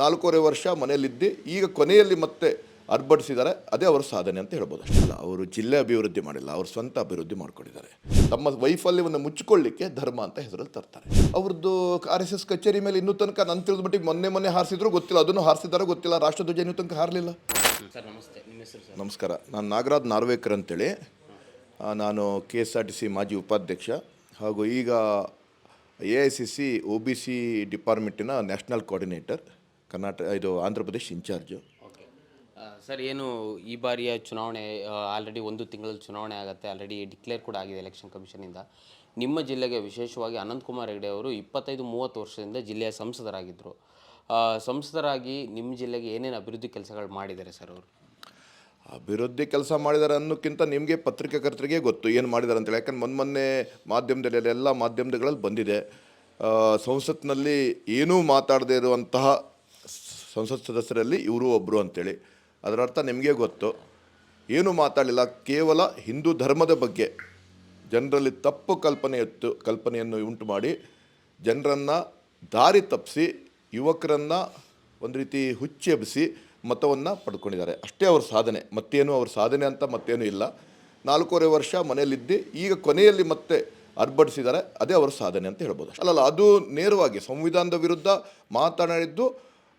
ನಾಲ್ಕೂವರೆ ವರ್ಷ ಮನೆಯಲ್ಲಿದ್ದು. ಈಗ ಕೊನೆಯಲ್ಲಿ ಮತ್ತೆ ಅರ್ಪಡಿಸಿದ್ದಾರೆ ಅದೇ ಅವರ ಸಾಧನೆ ಅಂತ ಹೇಳ್ಬೋದು ಅಷ್ಟಲ್ಲ ಅವರು ಜಿಲ್ಲೆ ಅಭಿವೃದ್ಧಿ ಮಾಡಿಲ್ಲ ಅವರು ಸ್ವಂತ ಅಭಿವೃದ್ಧಿ ಮಾಡ್ಕೊಂಡಿದ್ದಾರೆ. ತಮ್ಮ ವೈಫಲ್ಯವನ್ನು ಮುಚ್ಚಿಕೊಳ್ಳಿಕ್ಕೆ ಧರ್ಮ ಅಂತ ಹೆಸರಲ್ಲಿ ತರ್ತಾರೆ. ಅವ್ರದ್ದು ಆರ್ ಎಸ್ ಎಸ್ ಕಚೇರಿ ಮೇಲೆ ಇನ್ನೂ ತನಕ ನಾನು ತಿಳಿದ ಮಟ್ಟಿಗೆ ಮೊನ್ನೆ ಮೊನ್ನೆ ಹಾರಿಸಿದ್ರು ಗೊತ್ತಿಲ್ಲ. ಅದನ್ನು ಹಾರಿಸಿದಾರೋ ಗೊತ್ತಿಲ್ಲ. ರಾಷ್ಟ್ರಧ್ವಜ ಇನ್ನೂ ತನಕ ಹಾರಲಿಲ್ಲ. ಸರ್ ನಮಸ್ತೆ. ನಿಮ್ಮ ಹೆಸರು ಸರ್? ನಮಸ್ಕಾರ. ನಾನು ನಾಗರಾಜ್ ನಾರ್ವೇಕರ್ ಅಂತೇಳಿ. ನಾನು K S R T C ಮಾಜಿ ಉಪಾಧ್ಯಕ್ಷ. ಹಾಗೂ ಈಗ A I C C O B C ಡಿಪಾರ್ಟ್ಮೆಂಟಿನ national coordinator. Karnataka ಇದು Andhra Pradesh in charge. Okay. Sir ಏನು ಈ ಬಾರಿಯ ಚುನಾವಣೆ ಆಲ್ರೆಡಿ ಒಂದು ತಿಂಗಳಲ್ಲಿ ಚುನಾವಣೆ ಆಗುತ್ತೆ ಆಲ್ರೆಡಿ ಡಿಕ್ಲೇರ್ ಕೂಡ ಆಗಿದೆ ಎಲೆಕ್ಷನ್ ಕಮಿಷನಿಂದ ನಿಮ್ಮ ಜಿಲ್ಲೆಗೆ ವಿಶೇಷವಾಗಿ ಅನಂತಕುಮಾರ್ ಹೆಗಡೆ ಅವರು ಇಪ್ಪತ್ತೈದು ಮೂವತ್ತು ವರ್ಷದಿಂದ ಜಿಲ್ಲೆಯ ಸಂಸದರಾಗಿದ್ದರು ಸಂಸದರಾಗಿ ನಿಮ್ಮ ಜಿಲ್ಲೆಗೆ ಏನೇನು ಅಭಿವೃದ್ಧಿ ಕೆಲಸಗಳು ಮಾಡಿದ್ದಾರೆ ಸರ್ ಅವರು? ಅಭಿವೃದ್ಧಿ ಕೆಲಸ ಮಾಡಿದ್ದಾರೆ ಅನ್ನೋಕ್ಕಿಂತ ನಿಮಗೆ ಪತ್ರಿಕಾಕರ್ತರಿಗೆ ಗೊತ್ತು ಏನು ಮಾಡಿದ್ದಾರೆ ಅಂತೇಳಿ. ಯಾಕಂದ್ರೆ ಮೊನ್ನೆ ಮೊನ್ನೆ ಮಾಧ್ಯಮದಲ್ಲಿ ಎಲ್ಲ ಮಾಧ್ಯಮಗಳಲ್ಲಿ ಬಂದಿದೆ. ಸಂಸತ್ನಲ್ಲಿ ಏನೂ ಮಾತಾಡದೇ ಇರುವಂತಹ ಸಂಸತ್ ಸದಸ್ಯರಲ್ಲಿ ಇವರು ಒಬ್ಬರು ಅಂತೇಳಿ. ಅದರ ಅರ್ಥ ನಿಮಗೆ ಗೊತ್ತು. ಏನೂ ಮಾತಾಡಲಿಲ್ಲ. ಕೇವಲ ಹಿಂದೂ ಧರ್ಮದ ಬಗ್ಗೆ. ಜನರಲ್ಲಿ ತಪ್ಪು ಕಲ್ಪನೆ ಎತ್ತು, ಕಲ್ಪನೆಯನ್ನು ಉಂಟು ಮಾಡಿ ಜನರನ್ನು ದಾರಿ ತಪ್ಪಿಸಿ, ಯುವಕರನ್ನು ಒಂದು ರೀತಿ ಹುಚ್ಚೆಬ್ಬಿಸಿ ಮತವನ್ನು ಪಡ್ಕೊಂಡಿದ್ದಾರೆ. ಅಷ್ಟೇ ಅವ್ರ ಸಾಧನೆ. ಮತ್ತೇನು ಅವ್ರ ಸಾಧನೆ ಅಂತ ಮತ್ತೇನು ಇಲ್ಲ. ನಾಲ್ಕೂವರೆ ವರ್ಷ ಮನೆಯಲ್ಲಿದ್ದು ಈಗ ಕೊನೆಯಲ್ಲಿ ಮತ್ತೆ ಅರ್ಭಡಿಸಿದ್ದಾರೆ ಅದೇ ಅವರ ಸಾಧನೆ ಅಂತ ಹೇಳ್ಬೋದು. ಅಲ್ಲಲ್ಲ, ಅದು ನೇರವಾಗಿ ಸಂವಿಧಾನದ ವಿರುದ್ಧ ಮಾತನಾಡಿದ್ದು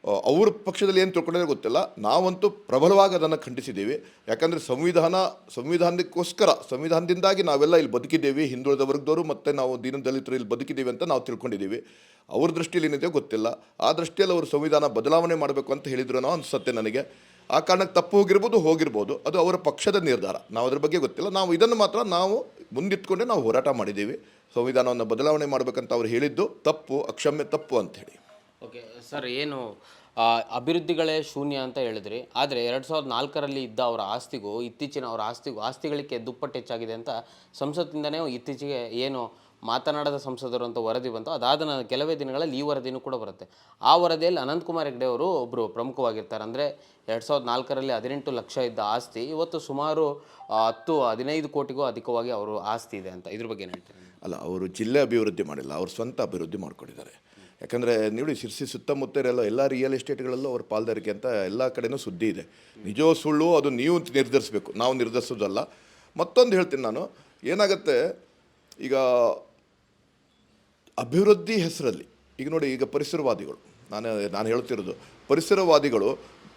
ಅವ್ರ ಪಕ್ಷದಲ್ಲಿ ಏನು ತಿಳ್ಕೊಂಡಿದ್ರೆ ಗೊತ್ತಿಲ್ಲ. ನಾವಂತೂ ಪ್ರಬಲವಾಗಿ ಅದನ್ನು ಖಂಡಿಸಿದ್ದೀವಿ. ಯಾಕಂದರೆ ಸಂವಿಧಾನ, ಸಂವಿಧಾನಕ್ಕೋಸ್ಕರ, ಸಂವಿಧಾನದಿಂದಾಗಿ ನಾವೆಲ್ಲ ಇಲ್ಲಿ ಬದುಕಿದ್ದೀವಿ. ಹಿಂದುಳಿದ ವರ್ಗದವರು ಮತ್ತು ನಾವು ದೀನ ದಲಿತರು ಇಲ್ಲಿ ಬದುಕಿದ್ದೀವಿ ಅಂತ ನಾವು ತಿಳ್ಕೊಂಡಿದ್ದೀವಿ. ಅವ್ರ ದೃಷ್ಟಿಯಲ್ಲಿ ಏನಿದೆ ಗೊತ್ತಿಲ್ಲ. ಆ ದೃಷ್ಟಿಯಲ್ಲಿ ಅವರು ಸಂವಿಧಾನ ಬದಲಾವಣೆ ಮಾಡಬೇಕು ಅಂತ ಹೇಳಿದ್ರು ನಾವು ಅನಿಸುತ್ತೆ ನನಗೆ. ಆ ಕಾರಣಕ್ಕೆ ತಪ್ಪು ಹೋಗಿರ್ಬೋದು ಹೋಗಿರ್ಬೋದು. ಅದು ಅವರ ಪಕ್ಷದ ನಿರ್ಧಾರ. ನಾವು ಅದ್ರ ಬಗ್ಗೆ ಗೊತ್ತಿಲ್ಲ. ನಾವು ಇದನ್ನು ಮಾತ್ರ ನಾವು ಮುಂದಿಟ್ಕೊಂಡೆ ನಾವು ಹೋರಾಟ ಮಾಡಿದ್ದೀವಿ. ಸಂವಿಧಾನವನ್ನು ಬದಲಾವಣೆ ಮಾಡಬೇಕಂತ ಅವ್ರು ಹೇಳಿದ್ದು ತಪ್ಪು, ಅಕ್ಷಮ್ಯ ತಪ್ಪು ಅಂತ ಹೇಳಿ. ಓಕೆ ಸರ್ ಏನು ಅಭಿವೃದ್ಧಿಗಳೇ ಶೂನ್ಯ ಅಂತ ಹೇಳಿದ್ರಿ. ಆದರೆ ಎರಡು ಸಾವಿರದ ನಾಲ್ಕರಲ್ಲಿ ಇದ್ದ ಅವರ ಆಸ್ತಿಗೂ, ಇತ್ತೀಚಿನ ಅವರ ಆಸ್ತಿಗೂ, ಆಸ್ತಿಗಳಿಗೆ ದುಪ್ಪಟ್ಟು ಹೆಚ್ಚಾಗಿದೆ ಅಂತ ಸಂಸತ್ತಿಂದನೇ ಇತ್ತೀಚೆಗೆ ಏನು ಮಾತನಾಡದ ಸಂಸದರು ಅಂತ ವರದಿ ಬಂತು. ಅದಾದ ಕೆಲವೇ ದಿನಗಳಲ್ಲಿ ಈ ವರದಿನೂ ಕೂಡ ಬರುತ್ತೆ. ಆ ವರದಿಯಲ್ಲಿ ಅನಂತಕುಮಾರ್ ಹೆಗ್ಡೆ ಅವರು ಒಬ್ಬರು ಪ್ರಮುಖವಾಗಿರ್ತಾರೆ. ಅಂದರೆ ಎರಡು ಸಾವಿರದ ನಾಲ್ಕರಲ್ಲಿ ಹದಿನೆಂಟು ಲಕ್ಷ ಇದ್ದ ಆಸ್ತಿ, ಇವತ್ತು ಸುಮಾರು ಹತ್ತು, ಹದಿನೈದು ಕೋಟಿಗೂ ಅಧಿಕವಾಗಿ ಅವರು ಆಸ್ತಿ ಇದೆ ಅಂತ. ಇದ್ರ ಬಗ್ಗೆ ಏನು ಅಲ್ಲ, ಅವರು ಜಿಲ್ಲೆ ಅಭಿವೃದ್ಧಿ ಮಾಡಿಲ್ಲ, ಅವ್ರ ಸ್ವಂತ ಅಭಿವೃದ್ಧಿ ಮಾಡ್ಕೊಂಡಿದ್ದಾರೆ. ಯಾಕಂದರೆ ನೋಡಿ ಶಿರ್ಸಿ ಸುತ್ತಮುತ್ತರೆಲ್ಲ ಎಲ್ಲ ರಿಯಲ್ ಎಸ್ಟೇಟ್ಗಳಲ್ಲೂ ಅವ್ರ ಪಾಲ್ದಾರಿಕೆ ಅಂತ ಎಲ್ಲ ಕಡೆನೂ ಸುದ್ದಿ ಇದೆ. ನಿಜೋ ಸುಳ್ಳು ಅದು ನೀವು ನಿರ್ಧರಿಸಬೇಕು. ನಾವು ನಿರ್ಧರಿಸೋದಲ್ಲ. ಮತ್ತೊಂದು ಹೇಳ್ತೀನಿ ನಾನು. ಏನಾಗುತ್ತೆ? ಈಗ ಅಭಿವೃದ್ಧಿ ಹೆಸರಲ್ಲಿ, ಈಗ ನೋಡಿ ಈಗ ಪರಿಸರವಾದಿಗಳು, ನಾನು ನಾನು ಹೇಳ್ತಿರೋದು, ಪರಿಸರವಾದಿಗಳು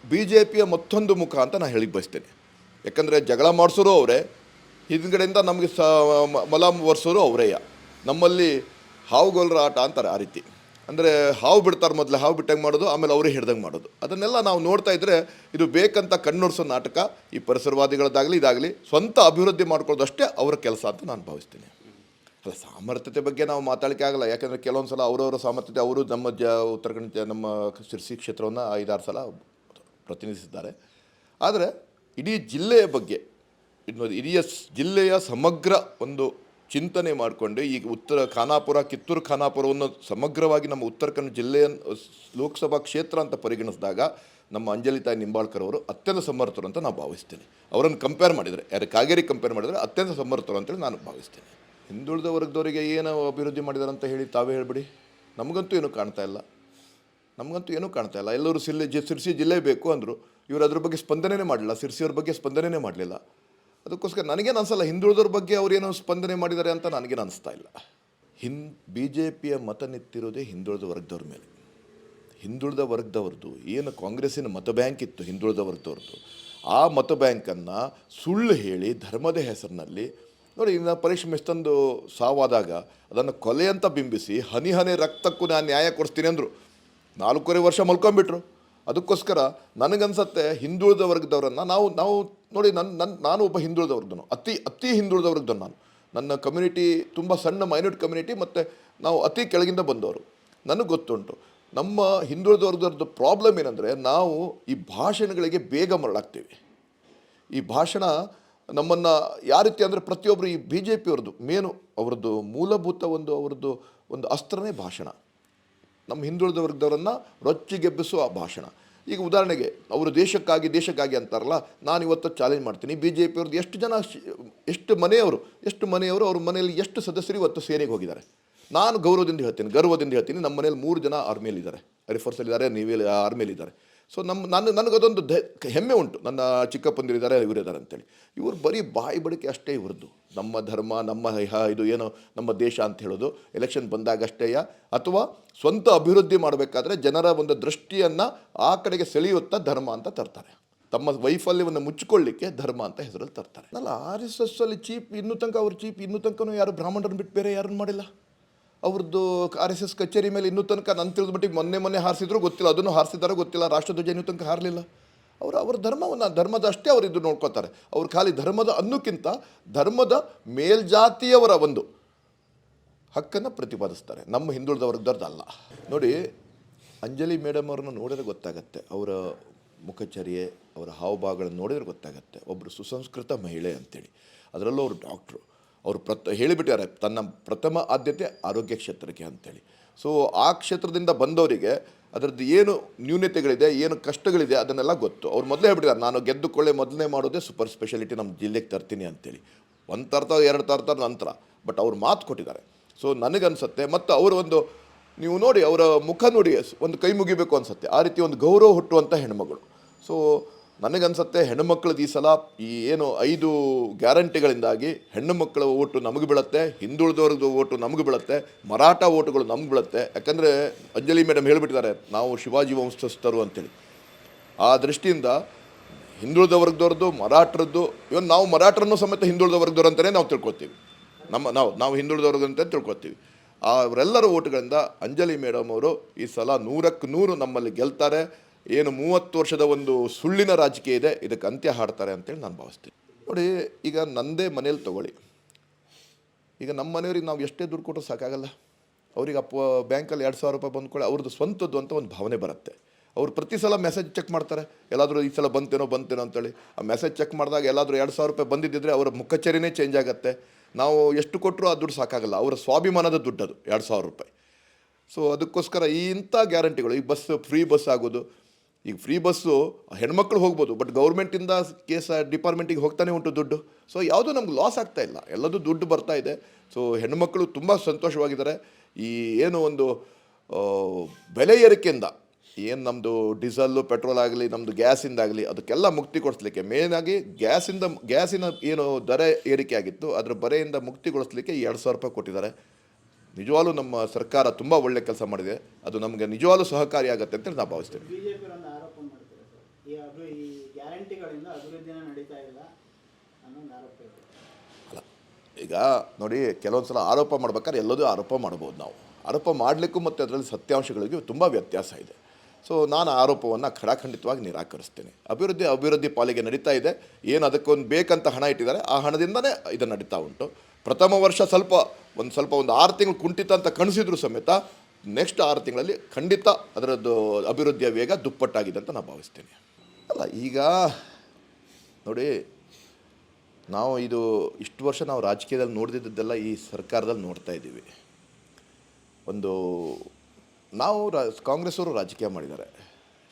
ಬಿ ಜೆ ಪಿಯ ಮತ್ತೊಂದು ಮುಖ ಅಂತ ನಾನು ಹೇಳಿ ಬಯಸ್ತೇನೆ. ಯಾಕಂದರೆ ಜಗಳ ಮಾಡಿಸೋರು ಅವರೇ, ಹಿಂದ್ಗಡೆಯಿಂದ ನಮಗೆ ಸ ಮಲ ಒರೆಸೋರು ಅವರೇಯ. ನಮ್ಮಲ್ಲಿ ಹಾವುಗೋಲ್ರ ಆಟ ಅಂತಾರೆ ಆ ರೀತಿ. ಅಂದರೆ ಹಾವು ಬಿಡ್ತಾರೆ ಮೊದಲು, ಹಾವು ಬಿಟ್ಟಂಗೆ ಮಾಡೋದು, ಆಮೇಲೆ ಅವರೇ ಹಿಡ್ದಂಗೆ ಮಾಡೋದು. ಅದನ್ನೆಲ್ಲ ನಾವು ನೋಡ್ತಾ ಇದ್ದರೆ ಇದು ಬೇಕಂತ ಕಣ್ಣೊರೆಸೋ ನಾಟಕ, ಈ ಪರಿಸರವಾದಿಗಳದ್ದಾಗಲಿ, ಇದಾಗಲಿ, ಸ್ವಂತ ಅಭಿವೃದ್ಧಿ ಮಾಡ್ಕೊಳ್ಳೋದಷ್ಟೇ ಅವರ ಕೆಲಸ ಅಂತ ನಾನು ಭಾವಿಸ್ತೀನಿ. ಅಲ್ಲ, ಸಾಮರ್ಥ್ಯತೆ ಬಗ್ಗೆ ನಾವು ಮಾತಾಡಲಿಕ್ಕೆ ಆಗಲ್ಲ. ಯಾಕಂದರೆ ಕೆಲವೊಂದು ಸಲ ಅವರವರ ಸಾಮರ್ಥ್ಯತೆ, ಅವರು ನಮ್ಮ ಜ, ಉತ್ತರ ಕನ್ನಡ ನಮ್ಮ ಶಿರ್ಸಿ ಕ್ಷೇತ್ರವನ್ನು ಐದಾರು ಸಲ ಪ್ರತಿನಿಧಿಸಿದ್ದಾರೆ. ಆದರೆ, ಇಡೀ ಜಿಲ್ಲೆಯ ಬಗ್ಗೆ ಇನ್ನೊಂದು ಇಡೀ ಜಿಲ್ಲೆಯ ಸಮಗ್ರ ಒಂದು ಚಿಂತನೆ ಮಾಡಿಕೊಂಡು ಈಗ ಉತ್ತರ ಖಾನಾಪುರ, ಕಿತ್ತೂರು ಖಾನಾಪುರವನ್ನು ಸಮಗ್ರವಾಗಿ ನಮ್ಮ ಉತ್ತರ ಕನ್ನಡ ಜಿಲ್ಲೆಯ ಲೋಕಸಭಾ ಕ್ಷೇತ್ರ ಅಂತ ಪರಿಗಣಿಸಿದಾಗ ನಮ್ಮ ಅಂಜಲಿ ತಾಯಿ ನಿಂಬಾಳ್ಕರ್ ಅವರು ಅತ್ಯಂತ ಸಮರ್ಥರು ಅಂತ ನಾನು ಭಾವಿಸ್ತೇನೆ. ಅವರನ್ನು ಕಂಪೇರ್ ಮಾಡಿದರೆ, ಯಾರು ಕಾಗೇರಿ ಕಂಪೇರ್ ಮಾಡಿದರೆ ಅತ್ಯಂತ ಸಮರ್ಥರು ಅಂತೇಳಿ ನಾನು ಭಾವಿಸ್ತೇನೆ. ಹಿಂದುಳಿದ ವರ್ಗದವರಿಗೆ ಏನು ಅಭಿವೃದ್ಧಿ ಮಾಡಿದ್ದಾರೆ ಅಂತ ಹೇಳಿ ತಾವೇ ಹೇಳಿಬಿಡಿ. ನಮಗಂತೂ ಏನೂ ಕಾಣ್ತಾ ಇಲ್ಲ. ನಮಗಂತೂ ಏನೂ ಕಾಣ್ತಾ ಇಲ್ಲ. ಎಲ್ಲರೂ ಸಿಲ್ಲೆ ಜಿ, ಸಿರ್ಸಿ ಜಿಲ್ಲೆ ಬೇಕು ಅಂದರು. ಇವರು ಅದ್ರ ಬಗ್ಗೆ ಸ್ಪಂದನೆ ಮಾಡಲಿಲ್ಲ. ಸಿರ್ಸಿಯವ್ರ ಬಗ್ಗೆ ಸ್ಪಂದನೆ ಮಾಡಲಿಲ್ಲ. ಅದಕ್ಕೋಸ್ಕರ ನನಗೇನು ಅನಿಸಲ್ಲ, ಹಿಂದುಳಿದವ್ರ ಬಗ್ಗೆ ಅವರೇನೋ ಸ್ಪಂದನೆ ಮಾಡಿದ್ದಾರೆ ಅಂತ ನನಗೇನು ಅನಿಸ್ತಾ ಇಲ್ಲ. ಹಿನ್ ಬಿ ಜೆ ಪಿಯ ಮತ ನಿಂತಿರೋದೇ ಹಿಂದುಳಿದ ವರ್ಗದವ್ರ ಮೇಲೆ. ಹಿಂದುಳಿದ ವರ್ಗದವ್ರದ್ದು ಏನು ಕಾಂಗ್ರೆಸ್ಸಿನ ಮತ ಬ್ಯಾಂಕ್ ಇತ್ತು ಹಿಂದುಳಿದ ವರ್ಗದವ್ರದ್ದು ಆ ಮತ ಬ್ಯಾಂಕನ್ನು ಸುಳ್ಳು ಹೇಳಿ ಧರ್ಮದ ಹೆಸರಿನಲ್ಲಿ, ನೋಡಿ, ಇನ್ನು ಪರೀಕ್ಷೆ ಎಷ್ಟೊಂದು ಸಾವಾದಾಗ ಅದನ್ನು ಕೊಲೆ ಅಂತ ಬಿಂಬಿಸಿ ಹನಿ ಹನಿ ರಕ್ತಕ್ಕೂ ನಾನು ನ್ಯಾಯ ಕೊಡಿಸ್ತೀನಿ ಅಂದರು. ನಾಲ್ಕೂವರೆ ವರ್ಷ ಮಲ್ಕೊಂಡ್ಬಿಟ್ರು. ಅದಕ್ಕೋಸ್ಕರ ನನಗನ್ಸತ್ತೆ ಹಿಂದುಳಿದ ವರ್ಗದವರನ್ನು ನಾವು ನಾವು ನೋಡಿ ನನ್ನ ನನ್ನ ನಾನು ಒಬ್ಬ ಹಿಂದುಳಿದ ವರ್ಗದವನು ಅತಿ ಅತಿ ಹಿಂದುಳಿದ ವರ್ಗದವನು ನಾನು. ನನ್ನ ಕಮ್ಯುನಿಟಿ ತುಂಬ ಸಣ್ಣ ಮೈನೋರಿಟಿ ಕಮ್ಯುನಿಟಿ ಮತ್ತು ನಾವು ಅತಿ ಕೆಳಗಿಂದ ಬಂದವರು. ನನಗೆ ಗೊತ್ತುಂಟು. ನಮ್ಮ ಹಿಂದುಳಿದ ವರ್ಗದವ್ರದ್ದು ಪ್ರಾಬ್ಲಮ್ ಏನಂದರೆ ನಾವು ಈ ಭಾಷಣಗಳಿಗೆ ಬೇಗ ಮರಳಾಗ್ತೀವಿ. ಈ ಭಾಷಣ ನಮ್ಮನ್ನು ಯಾವ ರೀತಿ ಅಂದರೆ ಪ್ರತಿಯೊಬ್ಬರು ಈ ಬಿ ಜೆ ಪಿಯವ್ರದ್ದು ಮೇನು ಅವ್ರದ್ದು ಮೂಲಭೂತ ಒಂದು ಅವ್ರದ್ದು ಒಂದು ಅಸ್ತ್ರನೇ ಭಾಷಣ. ನಮ್ಮ ಹಿಂದುಳಿದ ವರ್ಗದವರನ್ನು ರೊಚ್ಚಿಗೆಬ್ಬಿಸುವ ಭಾಷಣ. ಈಗ ಉದಾಹರಣೆಗೆ, ಅವರು ದೇಶಕ್ಕಾಗಿ ದೇಶಕ್ಕಾಗಿ ಅಂತಾರಲ್ಲ, ನಾನು ಇವತ್ತು ಚಾಲೆಂಜ್ ಮಾಡ್ತೀನಿ. ಬಿ ಜೆ ಪಿಯವ್ರದ್ದು ಎಷ್ಟು ಜನ ಎಷ್ಟು ಮನೆಯವರು ಎಷ್ಟು ಮನೆಯವರು ಅವ್ರ ಮನೆಯಲ್ಲಿ ಎಷ್ಟು ಸದಸ್ಯರು ಇವತ್ತು ಸೇನೆಗೆ ಹೋಗಿದ್ದಾರೆ? ನಾನು ಗೌರವದಿಂದ ಹೇಳ್ತೀನಿ, ಗರ್ವದಿಂದ ಹೇಳ್ತೀನಿ, ನಮ್ಮ ಮನೇಲಿ ಮೂರು ಜನ ಆರ್ಮಿಯಲ್ಲಿದ್ದಾರೆ ಏರ್ಫೋರ್ಸಲ್ಲಿದ್ದಾರೆ ನೀವೇ ಆರ್ಮಿಯಲ್ಲಿದ್ದಾರೆ ಸೊ ನಮ್ಮ ನನ್ನ ನನಗದೊಂದು ಹೆಮ್ಮೆ ಉಂಟು. ನನ್ನ ಚಿಕ್ಕಪ್ಪಂದಿರಿದ್ದಾರೆ ಇವರಿದ್ದಾರೆ ಅಂತೇಳಿ. ಇವರು ಬರೀ ಬಾಯಿ ಬಡಿಕೆ ಅಷ್ಟೇ ಇವ್ರದ್ದು. ನಮ್ಮ ಧರ್ಮ, ನಮ್ಮ ಇದು ಏನು, ನಮ್ಮ ದೇಶ ಅಂತ ಹೇಳೋದು. ಎಲೆಕ್ಷನ್ ಬಂದಾಗಷ್ಟೇಯ ಅಥವಾ ಸ್ವಂತ ಅಭಿವೃದ್ಧಿ ಮಾಡಬೇಕಾದ್ರೆ ಜನರ ಒಂದು ದೃಷ್ಟಿಯನ್ನು ಆ ಕಡೆಗೆ ಸೆಳೆಯುತ್ತಾ ಧರ್ಮ ಅಂತ ತರ್ತಾರೆ. ತಮ್ಮ ವೈಫಲ್ಯವನ್ನು ಮುಚ್ಚಿಕೊಳ್ಳಿಕ್ಕೆ ಧರ್ಮ ಅಂತ ಹೆಸರಲ್ಲಿ ತರ್ತಾರೆ. ಅಲ್ಲ ಆರ್ ಎಸ್ ಎಸ್ ಅಲ್ಲಿ ಚೀಪ್, ಇನ್ನೂ ತನಕ ಅವ್ರ ಚೀಪ್, ಇನ್ನೂ ತನಕನೂ ಯಾರು ಬ್ರಾಹ್ಮಣರನ್ನು ಬಿಟ್ಟು ಬೇರೆ ಯಾರನ್ನು ಮಾಡಿಲ್ಲ? ಅವ್ರದ್ದು ಆರ್ ಎಸ್ ಎಸ್ ಕಚೇರಿ ಮೇಲೆ ಇನ್ನೂ ತನಕ ನನ್ನ ತಿಳಿದ ಮಟ್ಟಿಗೆ ಮೊನ್ನೆ ಮೊನ್ನೆ ಹಾರಿಸಿದ್ರು, ಗೊತ್ತಿಲ್ಲ. ಅದನ್ನು ಹಾರಿಸಿದಾರೋ ಗೊತ್ತಿಲ್ಲ. ರಾಷ್ಟ್ರಧ್ವಜ ಇನ್ನೂ ತನಕ ಹಾರಲಿಲ್ಲ. ಅವರು ಅವ್ರ ಧರ್ಮವನ್ನು, ಧರ್ಮದ ಅಷ್ಟೇ ಅವರು ಇದು ನೋಡ್ಕೋತಾರೆ. ಅವ್ರು ಖಾಲಿ ಧರ್ಮದ ಅನ್ನೋಕ್ಕಿಂತ ಧರ್ಮದ ಮೇಲ್ಜಾತಿಯವರ ಒಂದು ಹಕ್ಕನ್ನು ಪ್ರತಿಪಾದಿಸ್ತಾರೆ. ನಮ್ಮ ಹಿಂದುಳಿದ ವರ್ಗದವ್ರದ್ದಲ್ಲ ನೋಡಿ, ಅಂಜಲಿ ಮೇಡಮ್ ಅವ್ರನ್ನ ನೋಡಿದ್ರೆ ಗೊತ್ತಾಗತ್ತೆ. ಅವರ ಮುಖಚರ್ಯೆ, ಅವರ ಹಾವಭಾವಗಳನ್ನು ನೋಡಿದ್ರೆ ಗೊತ್ತಾಗತ್ತೆ. ಒಬ್ಬರು ಸುಸಂಸ್ಕೃತ ಮಹಿಳೆ ಅಂತೇಳಿ. ಅದರಲ್ಲೂ ಅವರು ಡಾಕ್ಟ್ರು. ಅವರು ಪ್ರತ ಹೇಳಿಬಿಟ್ಟಾರೆ, ತನ್ನ ಪ್ರಥಮ ಆದ್ಯತೆ ಆರೋಗ್ಯ ಕ್ಷೇತ್ರಕ್ಕೆ ಅಂತೇಳಿ. ಸೊ ಆ ಕ್ಷೇತ್ರದಿಂದ ಬಂದವರಿಗೆ ಅದರದ್ದು ಏನು ನ್ಯೂನತೆಗಳಿದೆ, ಏನು ಕಷ್ಟಗಳಿದೆ ಅದನ್ನೆಲ್ಲ ಗೊತ್ತು. ಅವ್ರು ಮೊದಲೇ ಹೇಳ್ಬಿಟ್ಟಿದ್ದಾರೆ, ನಾನು ಗೆದ್ದುಕೊಳ್ಳೆ ಮೊದಲನೇ ಮಾಡೋದೇ ಸೂಪರ್ ಸ್ಪೆಷಾಲಿಟಿ ನಮ್ಮ ಜಿಲ್ಲೆಗೆ ತರ್ತೀನಿ ಅಂತೇಳಿ. ಒಂದು ತರ್ತಾರ ಎರಡು ತರ್ತಾರ ನಂತರ ಬಟ್ ಅವ್ರು ಮಾತು ಕೊಟ್ಟಿದ್ದಾರೆ. ಸೊ ನನಗನ್ಸುತ್ತೆ, ಮತ್ತು ಅವರು ಒಂದು, ನೀವು ನೋಡಿ, ಅವರ ಮುಖ ನೋಡಿ, ಒಂದು ಕೈ ಮುಗಿಬೇಕು ಅನ್ಸುತ್ತೆ. ಆ ರೀತಿ ಒಂದು ಗೌರವ ಹುಟ್ಟುವಂಥ ಹೆಣ್ಮಗಳು. ಸೊ ನನಗನ್ಸುತ್ತೆ ಹೆಣ್ಣುಮಕ್ಳದ್ದು ಈ ಸಲ ಈ ಏನು ಐದು ಗ್ಯಾರಂಟಿಗಳಿಂದಾಗಿ ಹೆಣ್ಣು ಮಕ್ಕಳ ಓಟು ನಮಗೆ ಬೀಳುತ್ತೆ, ಹಿಂದುಳಿದವ್ರದ್ದು ಓಟು ನಮಗೆ ಬೀಳುತ್ತೆ, ಮರಾಠ ಓಟುಗಳು ನಮ್ಗೆ ಬೀಳುತ್ತೆ. ಯಾಕಂದರೆ ಅಂಜಲಿ ಮೇಡಮ್ ಹೇಳಿಬಿಟ್ಟಿದ್ದಾರೆ, ನಾವು ಶಿವಾಜಿ ವಂಶಸ್ಥರು ಅಂತೇಳಿ. ಆ ದೃಷ್ಟಿಯಿಂದ ಹಿಂದುಳಿದ ವರ್ಗದವ್ರದ್ದು ಮರಾಠರದ್ದು, ಇವನ್ ನಾವು ಮರಾಠರನ್ನು ಸಮೇತ ಹಿಂದುಳಿದ ವರ್ಗದವ್ರು ಅಂತಲೇ ನಾವು ತಿಳ್ಕೊತೀವಿ ನಮ್ಮ ನಾವು ನಾವು ಹಿಂದುಳಿದ ವರ್ಗ ಅಂತ ತಿಳ್ಕೊತೀವಿ ಅವರೆಲ್ಲರ ಓಟುಗಳಿಂದ ಅಂಜಲಿ ಮೇಡಮ್ ಅವರು ಈ ಸಲ ನೂರಕ್ಕೆ ನೂರು ನಮ್ಮಲ್ಲಿ ಗೆಲ್ತಾರೆ. ಏನು ಮೂವತ್ತು ವರ್ಷದ ಒಂದು ಸುಳ್ಳಿನ ರಾಜಕೀಯ ಇದೆ, ಇದಕ್ಕೆ ಅಂತ್ಯ ಹಾಡ್ತಾರೆ ಅಂತೇಳಿ ನಾನು ಭಾವಿಸ್ತೀನಿ. ನೋಡಿ, ಈಗ ನಂದೇ ಮನೇಲಿ ತಗೊಳ್ಳಿ. ಈಗ ನಮ್ಮ ಮನೆಯವ್ರಿಗೆ ನಾವು ಎಷ್ಟೇ ದುಡ್ಡು ಕೊಟ್ಟರು ಸಾಕಾಗಲ್ಲ. ಅವ್ರಿಗೆ ಅಪ್ಪ, ಬ್ಯಾಂಕಲ್ಲಿ ಎರಡು ಸಾವಿರ ರೂಪಾಯಿ ಬಂದ್ಕೊಳ್ಳಿ, ಅವ್ರದ್ದು ಸ್ವಂತದ್ದು ಅಂತ ಒಂದು ಭಾವನೆ ಬರುತ್ತೆ. ಅವ್ರು ಪ್ರತಿ ಸಲ ಮೆಸೇಜ್ ಚೆಕ್ ಮಾಡ್ತಾರೆ. ಎಲ್ಲಾದರೂ ಈ ಸಲ ಬಂತೇನೋ ಬಂತೇನೋ ಅಂತೇಳಿ. ಆ ಮೆಸೇಜ್ ಚೆಕ್ ಮಾಡಿದಾಗ ಎಲ್ಲಾದರೂ ಎರಡು ಸಾವಿರ ರೂಪಾಯಿ ಬಂದಿದ್ದಿದ್ರೆ ಅವರ ಮುಖಚರಿನೇ ಚೇಂಜ್ ಆಗುತ್ತೆ. ನಾವು ಎಷ್ಟು ಕೊಟ್ಟರು ಆ ದುಡ್ಡು ಸಾಕಾಗಲ್ಲ. ಅವರ ಸ್ವಾಭಿಮಾನದ ದುಡ್ಡು ಅದು, ಎರಡು ಸಾವಿರ ರೂಪಾಯಿ. ಸೊ ಅದಕ್ಕೋಸ್ಕರ ಈ ಇಂಥ ಗ್ಯಾರಂಟಿಗಳು ಈ ಬಸ್ ಫ್ರೀ ಬಸ್ ಆಗೋದು ಈಗ ಫ್ರೀ ಬಸ್ಸು ಹೆಣ್ಮಕ್ಳು ಹೋಗ್ಬೋದು ಬಟ್ ಗೌರ್ಮೆಂಟಿಂದ ಕೇಸ್ ಡಿಪಾರ್ಟ್ಮೆಂಟಿಗೆ ಹೋಗ್ತಾನೆ ಉಂಟು ದುಡ್ಡು. ಸೊ ಯಾವುದೂ ನಮ್ಗೆ ಲಾಸ್ ಆಗ್ತಾ ಇಲ್ಲ. ಎಲ್ಲದೂ ದುಡ್ಡು ಬರ್ತಾ ಇದೆ. ಸೊ ಹೆಣ್ಮಕ್ಳು ತುಂಬ ಸಂತೋಷವಾಗಿದ್ದಾರೆ. ಈ ಏನು ಒಂದು ಬೆಲೆ ಏರಿಕೆಯಿಂದ, ಏನು ನಮ್ಮದು ಡೀಸಲ್ಲು ಪೆಟ್ರೋಲ್ ಆಗಲಿ ನಮ್ಮದು ಗ್ಯಾಸಿಂದಾಗಲಿ ಅದಕ್ಕೆಲ್ಲ ಮುಕ್ತಿ ಕೊಡಿಸ್ಲಿಕ್ಕೆ ಮೇಯ್ನಾಗಿ ಗ್ಯಾಸಿಂದ ಗ್ಯಾಸಿನ ಏನು ದರ ಏರಿಕೆ ಆಗಿತ್ತು, ಅದರ ಬರೆಯಿಂದ ಮುಕ್ತಿಗೊಳಿಸ್ಲಿಕ್ಕೆ ಎರಡು ಸಾವಿರ ರೂಪಾಯಿ ಕೊಟ್ಟಿದ್ದಾರೆ. ನಿಜವಾಗ್ಲೂ ನಮ್ಮ ಸರ್ಕಾರ ತುಂಬ ಒಳ್ಳೆ ಕೆಲಸ ಮಾಡಿದೆ. ಅದು ನಮಗೆ ನಿಜವಾಗ್ಲೂ ಸಹಕಾರಿಯಾಗತ್ತೆ ಅಂತ ನಾನು ಭಾವಿಸ್ತೇನೆ ಬಿಜೆಪಿ ಒಂದು ಆರೋಪ ಮಾಡ್ತಾರೆ ಸರ್ ಈ ಅಭಿ ಈ ಗ್ಯಾರಂಟಿಗಳಿಂದ ಅಭಿವೃದ್ಧಿನ ನಡೀತಾ ಇಲ್ಲ ಅನ್ನೋ ಒಂದು ಆರೋಪ ಇದೆ ಅಲ್ಲ ಈಗ ನೋಡಿ ಕೆಲವೊಂದು ಸಲ ಆರೋಪ ಮಾಡ್ಬೇಕಾದ್ರೆ ಎಲ್ಲದೂ ಆರೋಪ ಮಾಡ್ಬೋದು ನಾವು. ಆರೋಪ ಮಾಡಲಿಕ್ಕೂ ಮತ್ತು ಅದರಲ್ಲಿ ಸತ್ಯಾಂಶಗಳಿಗೂ ತುಂಬ ವ್ಯತ್ಯಾಸ ಇದೆ. ಸೊ ನಾನು ಆರೋಪವನ್ನು ಖಡಾಖಂಡಿತವಾಗಿ ನಿರಾಕರಿಸ್ತೇನೆ. ಅಭಿವೃದ್ಧಿ ಅಭಿವೃದ್ಧಿ ಪಾಲಿಗೆ ನಡೀತಾ ಇದೆ. ಏನು ಅದಕ್ಕೊಂದು ಬೇಕಂತ ಹಣ ಇಟ್ಟಿದ್ದಾರೆ, ಆ ಹಣದಿಂದನೇ ಇದು ನಡೀತಾ ಉಂಟು. ಪ್ರಥಮ ವರ್ಷ ಸ್ವಲ್ಪ ಒಂದು ಸ್ವಲ್ಪ ಒಂದು ಆರು ತಿಂಗಳು ಕುಂಠಿತ ಅಂತ ಕಣಿಸಿದ್ರು ಸಮೇತ ನೆಕ್ಸ್ಟ್ ಆರು ತಿಂಗಳಲ್ಲಿ ಖಂಡಿತ ಅದರದ್ದು ಅಭಿವೃದ್ಧಿಯ ವೇಗ ದುಪ್ಪಟ್ಟಾಗಿದೆ ಅಂತ ನಾನು ಭಾವಿಸ್ತೇನೆ. ಅಲ್ಲ, ಈಗ ನೋಡಿ ನಾವು ಇದು ಇಷ್ಟು ವರ್ಷ ನಾವು ರಾಜಕೀಯದಲ್ಲಿ ನೋಡ್ದಿದ್ದೆಲ್ಲ ಈ ಸರ್ಕಾರದಲ್ಲಿ ನೋಡ್ತಾ ಇದ್ದೀವಿ. ಒಂದು ನಾವು ರಾ, ಕಾಂಗ್ರೆಸ್ಸವರು ರಾಜಕೀಯ ಮಾಡಿದ್ದಾರೆ.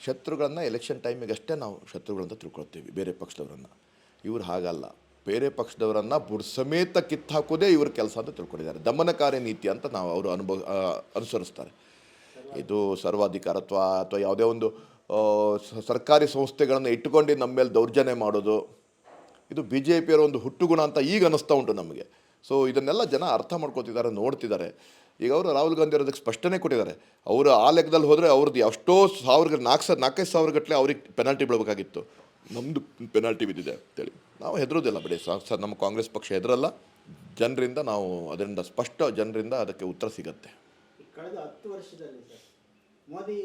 ಶತ್ರುಗಳನ್ನು ಎಲೆಕ್ಷನ್ ಟೈಮಿಗೆ ಅಷ್ಟೇ ನಾವು ಶತ್ರುಗಳಂತ ತಿಳ್ಕೊಳ್ತೀವಿ, ಬೇರೆ ಪಕ್ಷದವರನ್ನು. ಇವ್ರು ಹಾಗಲ್ಲ. ಬೇರೆ ಪಕ್ಷದವರನ್ನು ಬುಡ್ ಸಮೇತ ಕಿತ್ತಾಕೋದೇ ಇವ್ರ ಕೆಲಸ ಅಂತ ತಿಳ್ಕೊಂಡಿದ್ದಾರೆ. ದಮನಕಾರಿ ನೀತಿ ಅಂತ ನಾವು ಅವರು ಅನುಭವ ಅನುಸರಿಸ್ತಾರೆ. ಇದು ಸರ್ವಾಧಿಕಾರತ್ವ ಅಥವಾ ಯಾವುದೇ ಒಂದು ಸರ್ಕಾರಿ ಸಂಸ್ಥೆಗಳನ್ನು ಇಟ್ಟುಕೊಂಡು ನಮ್ಮ ಮೇಲೆ ದೌರ್ಜನ್ಯ ಮಾಡೋದು ಇದು ಬಿ ಜೆ ಪಿಯರ ಒಂದು ಹುಟ್ಟುಗುಣ ಅಂತ ಈಗ ಅನ್ನಿಸ್ತಾ ಉಂಟು ನಮಗೆ. ಸೊ ಇದನ್ನೆಲ್ಲ ಜನ ಅರ್ಥ ಮಾಡ್ಕೋತಿದ್ದಾರೆ, ನೋಡ್ತಿದ್ದಾರೆ. ಈಗ ಅವರು ರಾಹುಲ್ ಗಾಂಧಿ ಅದಕ್ಕೆ ಸ್ಪಷ್ಟನೆ ಕೊಟ್ಟಿದ್ದಾರೆ. ಅವರು ಆ ಲೆಕ್ಕದಲ್ಲಿ ಹೋದರೆ ಅವ್ರದ್ದು ಎಷ್ಟೋ ಸಾವಿರ, ನಾಲ್ಕು ಸಾವಿರ ನಾಲ್ಕೈದು ಸಾವಿರ ಗಟ್ಟಲೆ ಅವ್ರಿಗೆ ಪೆನಾಲ್ಟಿ ಬೀಳಬೇಕಾಗಿತ್ತು. ನಮ್ಮದು ಪೆನಾಲ್ಟಿ ಬಿದ್ದಿದೆ ಅಂತೇಳಿ ನಾವು ಹೆದರೋದಿಲ್ಲ ಬಿಡಿ ಸರ್ ನಮ್ಮ ಕಾಂಗ್ರೆಸ್ ಪಕ್ಷ ಹೆದರಲ್ಲ. ಜನರಿಂದ ನಾವು ಅದರಿಂದ ಸ್ಪಷ್ಟ ಜನರಿಂದ ಅದಕ್ಕೆ ಉತ್ತರ ಸಿಗತ್ತೆ. ಕಳೆದ ಹತ್ತು ವರ್ಷದಲ್ಲಿ ಮೋದಿ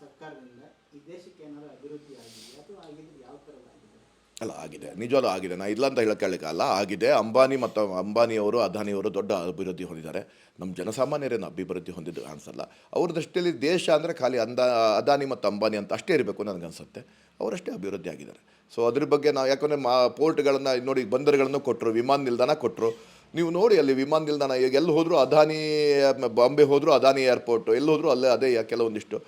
ಸರ್ಕಾರದಿಂದ ಈ ದೇಶಕ್ಕೆ ಏನಾದರೂ ಅಭಿವೃದ್ಧಿ ಆಗಿದೆ ಅಥವಾ ಆಗಿದ್ರೆ ಯಾವ ಥರದ್ದಾಗಿದೆ ಅಲ್ಲ, ಆಗಿದೆ. ನಿಜವಾಗ್ಲೂ ಆಗಿದೆ. ನಾ ಇಲ್ಲ ಅಂತ ಹೇಳೋಕ್ಕಾಗಲ್ಲ ಆಗಿದೆ. ಅಂಬಾನಿ ಮತ್ತು ಅಂಬಾನಿಯವರು, ಅದಾನಿಯವರು ದೊಡ್ಡ ಅಭಿವೃದ್ಧಿ ಹೊಂದಿದ್ದಾರೆ. ನಮ್ಮ ಜನಸಾಮಾನ್ಯರೇನು ಅಭಿವೃದ್ಧಿ ಹೊಂದಿದ್ದು ಅನಿಸಲ್ಲ. ಅವ್ರ ದೃಷ್ಟಿಯಲ್ಲಿ ದೇಶ ಅಂದರೆ ಖಾಲಿ ಅಂದ, ಅದಾನಿ ಮತ್ತು ಅಂಬಾನಿ ಅಂತ ಅಷ್ಟೇ ಇರಬೇಕು ನನಗನ್ಸುತ್ತೆ. ಅವರಷ್ಟೇ ಅಭಿವೃದ್ಧಿ ಆಗಿದ್ದಾರೆ. ಸೊ ಅದ್ರ ಬಗ್ಗೆ ನಾವು ಯಾಕಂದರೆ ಮಾ, ಪೋರ್ಟ್ಗಳನ್ನು ನೋಡಿ, ಬಂದರುಗಳನ್ನು ಕೊಟ್ಟರು ವಿಮಾನ ನಿಲ್ದಾಣ ಕೊಟ್ಟರು ನೀವು ನೋಡಿ ಅಲ್ಲಿ ವಿಮಾನ ನಿಲ್ದಾಣ, ಈಗ ಎಲ್ಲಿ ಹೋದರೂ ಅದಾನಿ ಬಾಂಬೆ ಹೋದರೂ ಅದಾನಿ ಏರ್ಪೋರ್ಟು, ಎಲ್ಲಿ ಹೋದರೂ ಅಲ್ಲೇ ಅದೇ, ಕೆಲವೊಂದಿಷ್ಟು.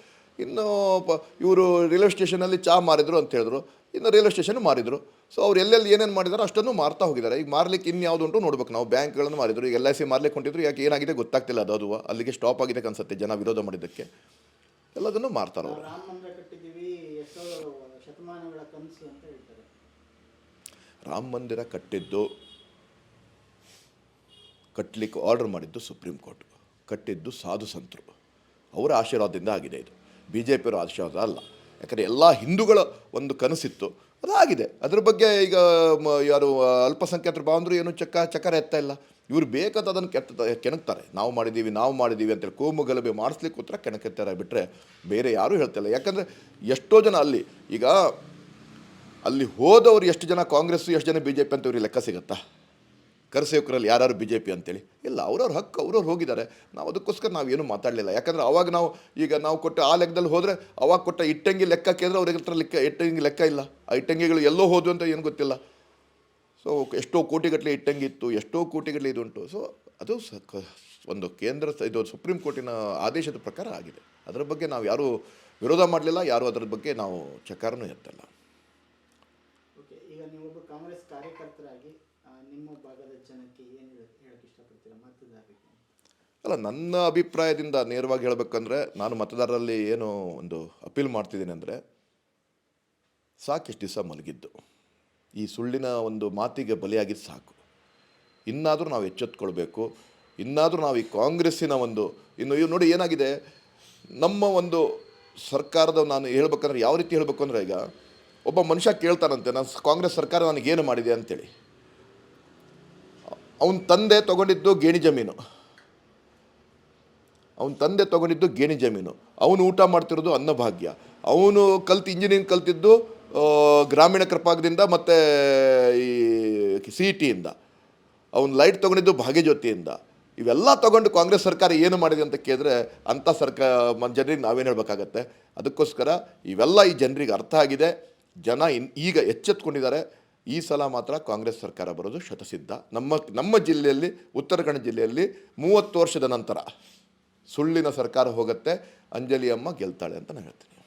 ಇನ್ನು ಪ ಇವರು ರೈಲ್ವೆ ಸ್ಟೇಷನಲ್ಲಿ ಚಾ ಮಾರಿದ್ರು ಅಂತ ಹೇಳಿದ್ರು. ಇನ್ನು ರೈಲ್ವೆ ಸ್ಟೇಷನ್ ಮಾರಿದ್ರು. ಸೊ ಅವ್ರು ಎಲ್ಲೆಲ್ಲಿ ಏನೇನು ಮಾಡಿದಾರೋ ಅಷ್ಟನ್ನು ಮಾರ್ತಾ ಹೋಗಿದ್ದಾರೆ. ಈಗ ಮಾರ್ಲಿಕ್ಕೆ ಇನ್ಯಾವುದು ಉಂಟು ನೋಡ್ಬೇಕು ನಾವು. ಬ್ಯಾಂಕ್ಗಳನ್ನು ಮಾರಿದ್ರು. ಈಗ ಎಲ್ ಐ ಸಿ ಮಾರ್ಲಿಕ್ಕೆ ಹೊಂಟಿದ್ರು. ಯಾಕೆ ಏನಾಗಿದೆ ಗೊತ್ತಾಗ್ತಿಲ್ಲ ಅದು ಅದು. ಅಲ್ಲಿಗೆ ಸ್ಟಾಪ್ ಆಗಿದೆ ಅನ್ಸುತ್ತೆ ಜನ ವಿರೋಧ ಮಾಡಿದ್ದಕ್ಕೆ. ಎಲ್ಲದನ್ನು ಮಾರ್ತಾರೆ ಅವರು. ರಾಮ ಮಂದಿರ ರಾಮ ಕಟ್ಟಿದ್ದು ಕಟ್ಟಲಿಕ್ಕೆ ಆರ್ಡರ್ ಮಾಡಿದ್ದು ಸುಪ್ರೀಂ ಕೋರ್ಟ್. ಕಟ್ಟಿದ್ದು ಸಾಧು ಸಂತರು. ಅವರ ಆಶೀರ್ವಾದದಿಂದ ಆಗಿದೆ ಇದು. ಬಿ ಜೆ ಪಿ ಆಶೀರ್ವಾದ ಅಲ್ಲ. ಯಾಕಂದರೆ ಎಲ್ಲ ಹಿಂದೂಗಳ ಒಂದು ಕನಸಿತ್ತು. ಅದಾಗಿದೆ. ಅದ್ರ ಬಗ್ಗೆ ಈಗ ಯಾರು ಅಲ್ಪಸಂಖ್ಯಾತರು ಬಾಂಧವರು ಏನು ಚಕ್ಕ ಚಕ್ಕರ ಎತ್ತಾ ಇಲ್ಲ. ಇವರು ಬೇಕಂತ ಅದನ್ನು ಕೆತ್ತ, ಕೆಣಕ್ತಾರೆ. ನಾವು ಮಾಡಿದ್ದೀವಿ ನಾವು ಮಾಡಿದ್ದೀವಿ ಅಂತೇಳಿ ಕೋಮು ಗಲಭೆ ಮಾಡಿಸ್ಲಿಕ್ಕೆ ಉತ್ತರ ಕೆಣಕುತ್ತಾರೆ ಬಿಟ್ಟರೆ ಬೇರೆ ಯಾರೂ ಹೇಳ್ತಿಲ್ಲ ಯಾಕಂದರೆ ಎಷ್ಟೋ ಜನ ಅಲ್ಲಿ, ಈಗ ಅಲ್ಲಿ ಹೋದವರು ಎಷ್ಟು ಜನ ಕಾಂಗ್ರೆಸ್ಸು, ಎಷ್ಟು ಜನ ಬಿ ಜೆ ಪಿ ಅಂತ ಇವ್ರಿಗೆ ಲೆಕ್ಕ ಸಿಗುತ್ತಾ? ಕರಸೇವಕರಲ್ಲಿ ಯಾರು ಬಿ ಜೆ ಪಿ ಅಂತೇಳಿ? ಇಲ್ಲ, ಅವ್ರವ್ರ ಹಕ್ಕು, ಅವ್ರವ್ರು ಹೋಗಿದ್ದಾರೆ. ನಾವು ಅದಕ್ಕೋಸ್ಕರ ನಾವು ಏನು ಮಾತಾಡಲಿಲ್ಲ. ಯಾಕಂದರೆ ಅವಾಗ ನಾವು, ಈಗ ನಾವು ಕೊಟ್ಟ ಆ ಲೆಕ್ಕದಲ್ಲಿ ಹೋದರೆ ಅವಾಗ ಕೊಟ್ಟ ಇಟ್ಟಂಗಿ ಲೆಕ್ಕ ಕೇಳಿದ್ರೆ ಅವ್ರಿಗೆ ಹತ್ರ ಲೆಕ್ಕ, ಇಟ್ಟಂಗಿ ಲೆಕ್ಕ ಇಲ್ಲ. ಆ ಇಟ್ಟಂಗಿಗಳು ಎಲ್ಲೋ ಹೋದು ಅಂತ ಏನು ಗೊತ್ತಿಲ್ಲ. ಸೊ ಎಷ್ಟೋ ಕೋಟಿಗಟ್ಟಲೆ ಇಟ್ಟಂಗಿ ಇತ್ತು, ಎಷ್ಟೋ ಕೋಟಿಗಟ್ಟಲೆ ಇದುಂಟು ಸೊ ಅದು ಒಂದು ಕೇಂದ್ರ ಇದು ಸುಪ್ರೀಂ ಕೋರ್ಟಿನ ಆದೇಶದ ಪ್ರಕಾರ ಆಗಿದೆ. ಅದರ ಬಗ್ಗೆ ನಾವು ಯಾರೂ ವಿರೋಧ ಮಾಡಲಿಲ್ಲ, ಯಾರೂ ಅದರ ಬಗ್ಗೆ ನಾವು ಚಕಾರನೂ ಎತ್ತಲ್ಲ ಓಕೆ ಈಗ ನೀವೊಬ್ಬ ಕಾಂಗ್ರೆಸ್ ಕಾರ್ಯಕರ್ತರಾಗಿ ಆ, ನಿಮ್ಮ ಅಲ್ಲ, ನನ್ನ ಅಭಿಪ್ರಾಯದಿಂದ ನೇರವಾಗಿ ಹೇಳಬೇಕಂದ್ರೆ, ನಾನು ಮತದಾರರಲ್ಲಿ ಏನು ಒಂದು ಅಪೀಲ್ ಮಾಡ್ತಿದ್ದೀನಿ ಅಂದರೆ, ಸಾಕಿಷ್ಟು ದಿವಸ ಮಲಗಿದ್ದು. ಈ ಸುಳ್ಳಿನ ಒಂದು ಮಾತಿಗೆ ಬಲಿಯಾಗಿದ್ದು ಸಾಕು. ಇನ್ನಾದರೂ ನಾವು ಎಚ್ಚೆತ್ಕೊಳ್ಬೇಕು. ಇನ್ನಾದರೂ ನಾವು ಈ ಕಾಂಗ್ರೆಸ್ಸಿನ ಒಂದು, ಇನ್ನು ಇವು ನೋಡಿ ಏನಾಗಿದೆ, ನಮ್ಮ ಒಂದು ಸರ್ಕಾರದ ನಾನು ಹೇಳ್ಬೇಕಂದ್ರೆ, ಯಾವ ರೀತಿ ಹೇಳಬೇಕು ಅಂದರೆ ಈಗ, ಒಬ್ಬ ಮನುಷ್ಯ ಕೇಳ್ತಾನಂತೆ, ನಾನು ಕಾಂಗ್ರೆಸ್ ಸರ್ಕಾರ ನನಗೇನು ಮಾಡಿದೆ? ಅಂತೇಳಿ. ಅವನ ತಂದೆ ತಗೊಂಡಿದ್ದು ಗೇಣಿ ಜಮೀನು. ಅವನ ತಂದೆ ತಗೊಂಡಿದ್ದು ಗೇಣಿ ಜಮೀನು. ಅವನು ಊಟ ಮಾಡ್ತಿರೋದು ಅನ್ನಭಾಗ್ಯ. ಅವನು ಕಲ್ತು ಇಂಜಿನಿಯರಿಂಗ್ ಕಲ್ತಿದ್ದು ಗ್ರಾಮೀಣ ಕೃಪಾಗದಿಂದ ಮತ್ತು ಈ ಸಿ ಇ ಟಿಯಿಂದ ಅವನು ಲೈಟ್ ತೊಗೊಂಡಿದ್ದು ಭಾಗ್ಯಜ್ಯೋತಿಯಿಂದ. ಇವೆಲ್ಲ ತಗೊಂಡು ಕಾಂಗ್ರೆಸ್ ಸರ್ಕಾರ ಏನು ಮಾಡಿದೆ ಅಂತ ಕೇಳಿದ್ರೆ ಅಂಥ ಸರ್ಕಾರ ಜನರಿಗೆ ನಾವೇನು ಹೇಳಬೇಕಾಗತ್ತೆ. ಅದಕ್ಕೋಸ್ಕರ ಇವೆಲ್ಲ ಈ ಜನರಿಗೆ ಅರ್ಥ ಆಗಿದೆ. ಜನ ಇನ್ ಈಗ ಎಚ್ಚೆತ್ಕೊಂಡಿದ್ದಾರೆ. ಈ ಸಲ ಮಾತ್ರ ಕಾಂಗ್ರೆಸ್ ಸರ್ಕಾರ ಬರೋದು ಶತಸಿದ್ಧ. ನಮ್ಮ ನಮ್ಮ ಜಿಲ್ಲೆಯಲ್ಲಿ, ಉತ್ತರ ಕನ್ನಡ ಜಿಲ್ಲೆಯಲ್ಲಿ ಮೂವತ್ತು ವರ್ಷದ ನಂತರ ಸುಳ್ಳಿನ ಸರ್ಕಾರ ಹೋಗುತ್ತೆ, ಅಂಜಲಿ ಅಮ್ಮ ಗೆಲ್ತಾಳೆ ಅಂತ ನಾನು ಹೇಳ್ತೀನಿ.